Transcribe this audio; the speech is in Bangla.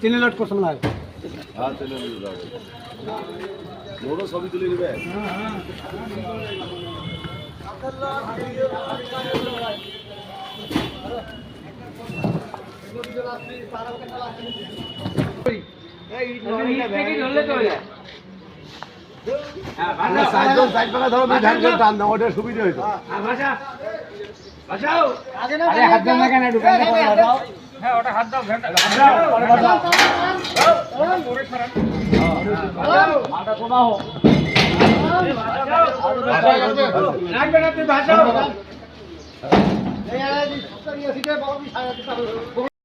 চেনে লোড করছ না হ্যাঁ নিয়ে যাবে মোড়ও সবই তুলে নেবে পাকা ধরো। দাও ওটা হাত দাও না মাটা কোনা লাগবে না তুই ভাষা